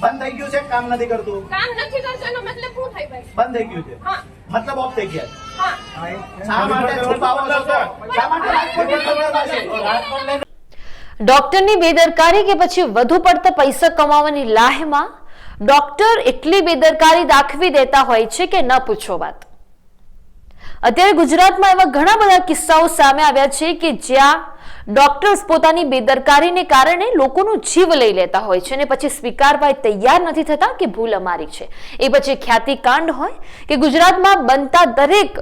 બંધ થઈ ગયું છે? કામ નથી કરતું? કામ નથી કરતો એનો મતલબ શું થાય ભાઈ? બંધ થઈ ગયું છે? મતલબ ઓફ થઈ ગયા શા માટે છુપાવો છો શા માટે રાજકોટ ડોક્ટરની બેદરકારી કે પછી વધુ પડતા પૈસા કમાવાની લાહમાં ડોક્ટર એટલી બેદરકારી દાખવી દેતા હોય છે કે ન પૂછો વાત. અત્યારે ગુજરાતમાં એવા ઘણા બધા કિસ્સાઓ સામે આવ્યા છે કે જ્યાં ડોક્ટર્સ પોતાની બેદરકારીને કારણે લોકોનું જીવ લઈ લેતા હોય છે અને પછી સ્વીકારવા તૈયાર નથી થતા કે ભૂલ અમારી છે. એ પછી ખ્યાતિકાંડ હોય કે ગુજરાતમાં બનતા દરેક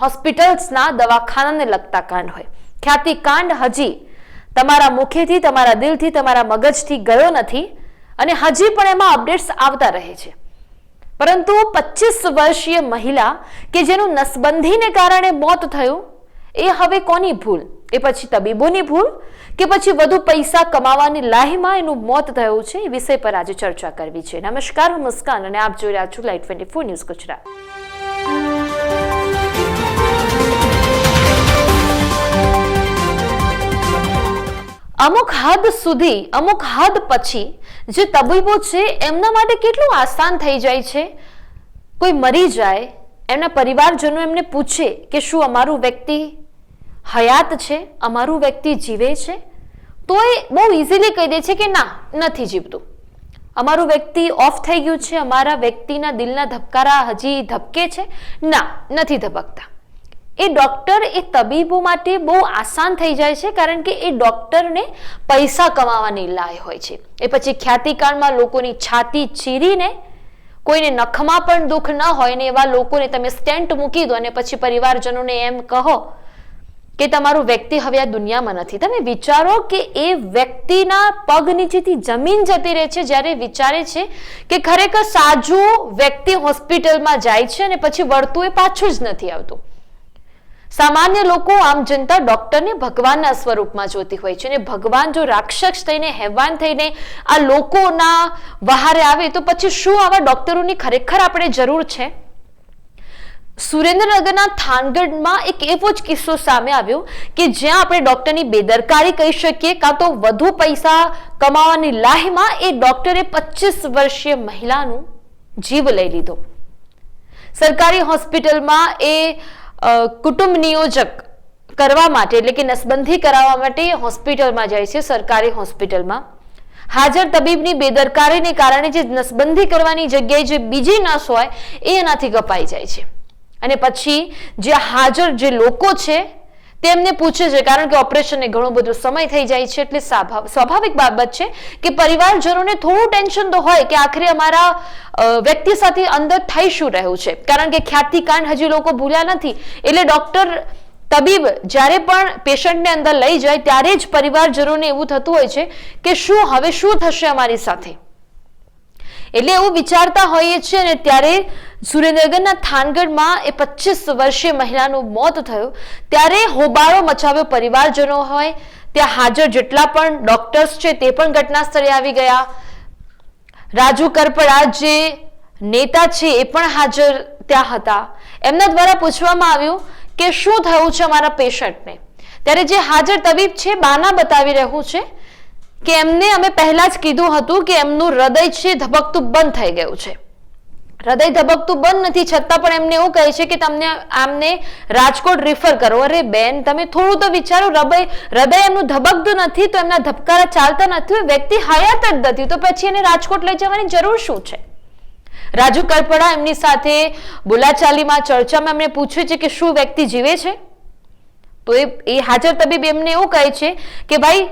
હોસ્પિટલ્સના દવાખાનાને લગતા કાંડ હોય. ખ્યાતિકાંડ હજી તમારા મુખેથી, તમારા દિલથી, તમારા મગજથી ગયો નથી અને હજી પણ એમાં અપડેટ્સ આવતા રહે છે. પરંતુ પચીસ વર્ષીય મહિલા કે જેનું નસબંધીને કારણે મોત થયું, એ હવે કોની ભૂલ? એ પછી તબીબોની ભૂલ કે પછી વધુ પૈસા કમાવાની લાહીમાં એનું મોત થયું છે? એ વિષય પર આજે ચર્ચા કરવી છે. નમસ્કાર, હું મુસ્કાન અને આપ જોઈ રહ્યા છો light twenty four news Gujarat. અમુક હદ સુધી, અમુક હદ પછી જે તબીબો છે, એમના માટે કેટલું આસાન થઈ જાય છે? કોઈ મરી જાય, એમના પરિવારજનો એમને પૂછે કે શું અમારું વ્યક્તિ હયાત છે, અમારું વ્યક્તિ જીવે છે? તો એ બહુ ઇઝીલી કહી દે છે કે ના, નથી જીવતું. અમારું વ્યક્તિ ઓફ થઈ ગયું છે, અમારા વ્યક્તિના દિલના ધબકારા હજી ધબકે છે? ના, નથી ધબકતા. એ ડૉક્ટર એ તબીબો માટે બહુ આસાન થઈ જાય છે, કારણ કે એ ડોક્ટરને પૈસા કમાવાની લાય હોય છે. એ પછી ખ્યાતિકાળમાં લોકોની છાતી ચીરીને કોઈને નખમાં પણ દુઃખ ન હોય ને એવા લોકોને તમે સ્ટેન્ટ મૂકી દો અને પછી પરિવારજનોને એમ કહો કે તમારું વ્યક્તિ હવે આ દુનિયામાં નથી. તમે વિચારો કે એ વ્યક્તિના પગ નીચેથી જમીન જતી રહે છે, જ્યારે વિચારે છે કે ખરેખર સાજુ વ્યક્તિ હોસ્પિટલમાં જાય છે અને પછી વળતું એ પાછું જ નથી આવતું. સામાન્ય લોકો આમ જનતા ડોક્ટરને ભગવાનના સ્વરૂપમાં જોતી હોય છે અને ભગવાન જો રાક્ષસ થઈને, હેવાન થઈને આ લોકોના વહારે આવે, તો પછી શું આવા ડોક્ટરોની ખરેખર આપણે જરૂર છે? સુરેન્દ્રનગરના થાનગઢમાં એક એવો જ કિસ્સો સામે આવ્યો કે જ્યાં આપણે ડોક્ટરની બેદરકારી કહી શકીએ, કાં તો વધુ પૈસા કમાવાની લાહીમાં એ ડોક્ટરે પચીસ વર્ષીય મહિલાનું જીવ લઈ લીધો. સરકારી હોસ્પિટલમાં એ કુટુંબ નિયોજક કરવા માટે, એટલે કે નસબંધી કરાવવા માટે હોસ્પિટલમાં જાય છે, સરકારી હોસ્પિટલમાં. હાજર તબીબની બેદરકારીને કારણે જે નસબંધી કરવાની જગ્યાએ જે બીજી નસ હોય, એ એનાથી કપાઈ જાય છે. અને પછી જે હાજર જે લોકો છે તેમને પૂછે છે, કારણ કે ઓપરેશનને ઘણો બધો સમય થઈ જાય છે, એટલે સ્વાભાવ- સ્વાભાવિક બાબત છે કે પરિવારજનોને થોડું ટેન્શન તો હોય કે આખરે અમારા વ્યક્તિ સાથે અંદર થઈ શું રહ્યું છે. કારણ કે ખ્યાતિકાંડ હજી લોકો ભૂલ્યા નથી. એટલે ડોક્ટર તબીબ જ્યારે પણ પેશન્ટને અંદર લઈ જાય, ત્યારે જ પરિવારજનોને એવું થતું હોય છે કે શું હવે શું થશે અમારી સાથે? એટલે એવું વિચારતા હોઈએ છીએ અને ત્યારે સુરેન્દ્રનગરના થાનગઢમાં એ પચીસ વર્ષીય મહિલાનું મોત થયું. ત્યારે હોબાળો મચાવ્યો પરિવારજનો હોય, ત્યાં હાજર જેટલા પણ ડોક્ટર્સ છે તે પણ ઘટના સ્થળે આવી ગયા. રાજુ કરપડા જે નેતા છે એ પણ હાજર ત્યાં હતા. એમના દ્વારા પૂછવામાં આવ્યું કે શું થયું છે અમારા પેશન્ટને? ત્યારે જે હાજર તબીબ છે, બાના બતાવી રહ્યું છે કે એમને અમે પહેલા જ કીધું હતું કે એમનું હૃદય છે ધબકતું બંધ થઈ ગયું છે. હૃદય ધબકતું બંધ નથી, છતાં પણ એમને એવું કહે છે કે તમને આમને રાજકોટ રિફર કરો. અરે બેન, તમે થોડું તો વિચારો, હૃદય હૃદય એમનું ધબકતું નથી, તો એમના ધબકારા ચાલતા નથી વ્યક્તિ હયાત જ નથી, તો પછી એને રાજકોટ લઈ જવાની જરૂર શું છે? રાજુ કલ્પડા એમની સાથે બોલાચાલીમાં, ચર્ચામાં એમને પૂછ્યું છે કે શું વ્યક્તિ જીવે છે? તો એ એ હાજર તબીબ એમને એવું કહે છે કે ભાઈ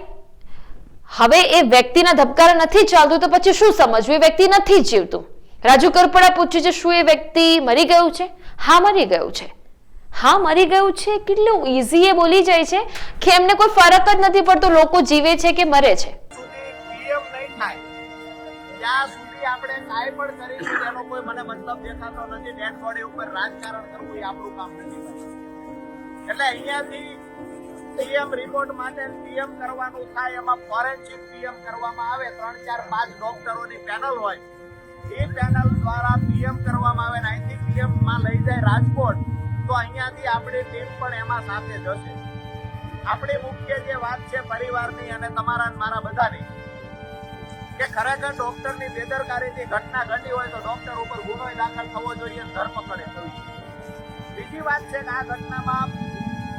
હવે એ વ્યક્તિના ધબકારા નથી ચાલતું તો પછી શું સમજવું? એ વ્યક્તિ નથી જીવતું. રાજુ કરપડા પૂછ્યું છે, શું એ વ્યક્તિ મરી ગયું છે? હા, મરી ગયું છે. હા, મરી ગયું છે? કેટલું ઈઝી એ બોલી જાય છે કે એમને કોઈ ફરક જ નથી પડતો, લોકો જીવે છે કે મરે છે? એટલે અહીંયાથી પીએમ રિપોર્ટ માટે પીએમ કરવાનું થાય, એમાં ફોરેન્સિક પીએમ કરવામાં આવે, ત્રણ, ચાર, પાંચ ડોક્ટરોની પેનલ હોય. એ પેનલ દ્વારા પીએમ કરવામાં આવે ને અહીંથી પીએમમાં લઈ જાય રાજકોટ, તો અહીંયાથી આપણી ટીમ પણ એમાં સાથે જશે. આપણી મુખ્ય જે વાત છે પરિવારની અને તમારા મારા બધાની, કે ખરેખર ડોક્ટરની બેદરકારીથી ઘટના ઘટી હોય તો ડોક્ટર ઉપર ગુનો દાખલ થવો જોઈએ, ધર્મ કરે. જોઈએ બીજી વાત છે કે આ ઘટનામાં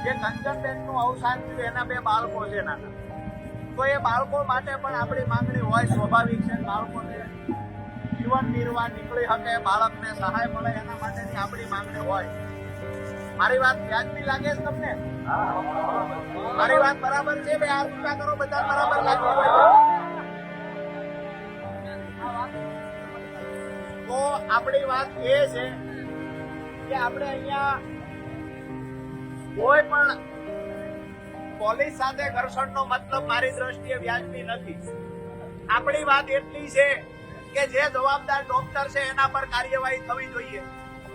જે કંચનબેનનું અવસાન થયું, એના બે બાળકો છે નાના. તો એ બાળકો માટે પણ આપણી માંગણી હોય, સ્વાભાવિક છે બાળકોને જીવન નિર્વાહ નીકળી શકે, બાળકને સહાય મળે, એના માટેની આપણી માંગણી હોય. મારી વાત વ્યાજબી લાગે છે તમને? મારી વાત બરાબર છે બે? આ ટૂંકા કરો બધા બરાબર લાગતી હોય તો આપણી વાત એ છે કે આપણે અહીંયા કોઈ પણ પોલીસ સાથે ઘર્ષણનો મતલબ મારી દ્રષ્ટિએ વ્યાજબી નથી. આપણી વાત એટલી છે કે જે જવાબદાર ડોક્ટર છે એના પર કાર્યવાહી થવી જોઈએ.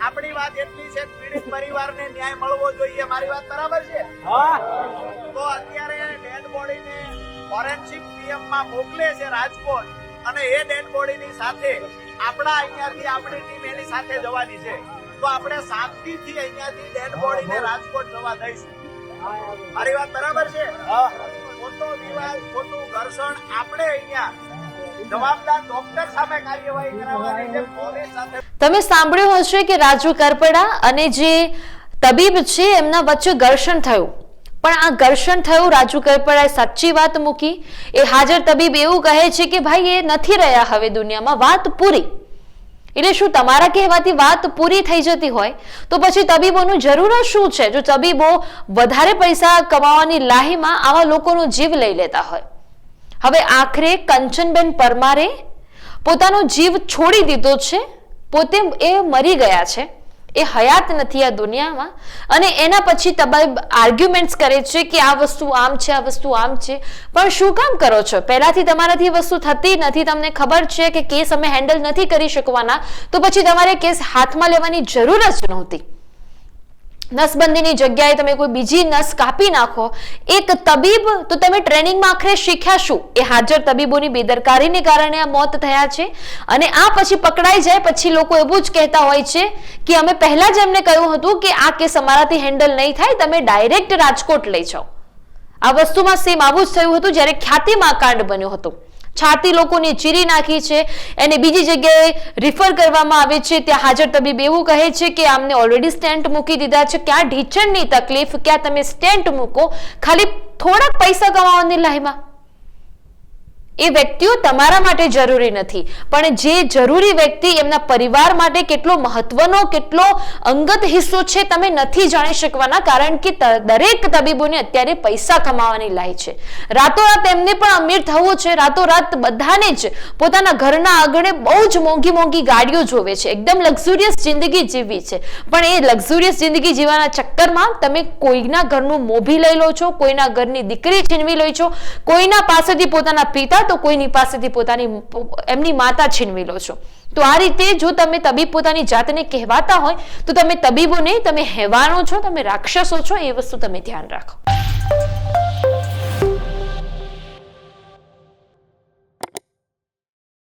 આપણી વાત એટલી છે પીડિત પરિવારને ન્યાય મળવો જોઈએ. મારી વાત બરાબર છે? તો અત્યારે ડેડ બોડીને ફોરેન્સિક પીએમમાં મોકલે છે રાજકોટ અને એ ડેડ બોડીની સાથે આપણા અહીંયાથી આપણી ટીમ એની સાથે જવાની છે. તો આપણે શાંતિથી અહીંયાથી ડેડ બોડીને રાજકોટ જવા દઈશું. મારી વાત બરાબર છે? ખોટો વિવાદ ખોટું ઘર્ષણ આપણે અહીંયા જવાબદાર ડોક્ટર સામે કાર્યવાહી કરાવવાની છે પોલીસ સાથે. તમે સાંભળ્યું હશે કે રાજુ કરપડા અને જે તબીબ છે એમના વચ્ચે ઘર્ષણ થયું. પણ આ ઘર્ષણ થયું રાજુ કરપડાએ સાચી વાત મૂકી. એ હાજર તબીબ એવું કહે છે કે ભાઈ એ નથી રહ્યા હવે દુનિયામાં. વાત પૂરી. એટલે શું તમારા કહેવાતી વાત પૂરી થઈ જતી હોય? તો પછી તબીબોનું જરૂર શું છે? જો તબીબો વધારે પૈસા કમાવાની લાહીમાં આવા લોકોનો જીવ લઈ લેતા હોય. હવે આખરે કંચનબેન પરમારે પોતાનો જીવ છોડી દીધો છે. પોતે એ મરી ગયા છે. એ હયાત નથી આ દુનિયામાં. અને એના પછી તબીબ આર્ગ્યુમેન્ટ્સ કરે છે કે આ વસ્તુ આમ છે, આ વસ્તુ આમ છે. પણ શું કામ કરો છો? પહેલાથી તમારાથી વસ્તુ થતી નથી. તમને ખબર છે કે કેસ અમે હેન્ડલ નથી કરી શકવાના. તો પછી તમારે કેસ હાથમાં લેવાની જરૂર જ નહોતી. નસબંધીની જગ્યાએ તમે કોઈ બીજી નસ કાપી નાખો, એક તબીબ તો તમે ટ્રેનિંગમાં આખરે શીખ્યા શું? એ હાજર તબીબોની બેદરકારીને કારણે આ મોત થયા છે. અને આ પછી પકડાઈ જાય, પછી લોકો એવું જ કહેતા હોય છે કે અમે પહેલા જ એમને કહ્યું હતું કે આ કેસ અમારાથી હેન્ડલ નહીં થાય, તમે ડાયરેક્ટ રાજકોટ લઈ જાઓ. આ વસ્તુમાં સેમ આવું જ થયું હતું જ્યારે ખ્યાતિમાં કાંડ બન્યો હતો. છાતી લોકોને ચીરી નાખી છે એને બીજી જગ્યાએ રિફર કરવામાં આવે છે. ત્યાં હાજર તબીબ એવું કહે છે કે આમને ઓલરેડી સ્ટેન્ટ મૂકી દીધા છે. ક્યાં ઢીચણની તકલીફ, ક્યાં તમે સ્ટેન્ટ મૂકો, ખાલી થોડાક પૈસા કમાવાની લાહીમાં એ વ્યક્તિઓ તમારા માટે જરૂરી નથી. પણ જે જરૂરી વ્યક્તિ એમના પરિવાર માટે કેટલો મહત્વનો, કેટલો અંગત હિસ્સો છે તમે નથી જાણી શકવાના, કારણ કે દરેક તબીબોને અત્યારે પૈસા કમાવાની લાય છે. રાતોરાત એમને પણ અમીર થવું છે, રાતોરાત બધાને જ પોતાના ઘરના આગળ બહુ જ મોંઘી મોંઘી ગાડીઓ જોવે છે. એકદમ લક્ઝુરિયસ જિંદગી જીવવી છે. પણ એ લક્ઝુરિયસ જિંદગી જીવવાના ચક્કરમાં તમે કોઈના ઘરનું મોભી લઈ લો છો, કોઈના ઘરની દીકરી છીનવી લો છો, કોઈના પાસેથી પોતાના પિતા તો કોઈની પાસેથી પોતાની એમની માતા છીનવી લો છો. તો આ રીતે જો તમે તબીબ પોતાની જાતને કહેવાતા હોય, તો તમે તબીબો નહીં તમે હેવાનો છો, તમે રાક્ષસો છો, એ વસ્તુ તમે ધ્યાન રાખો.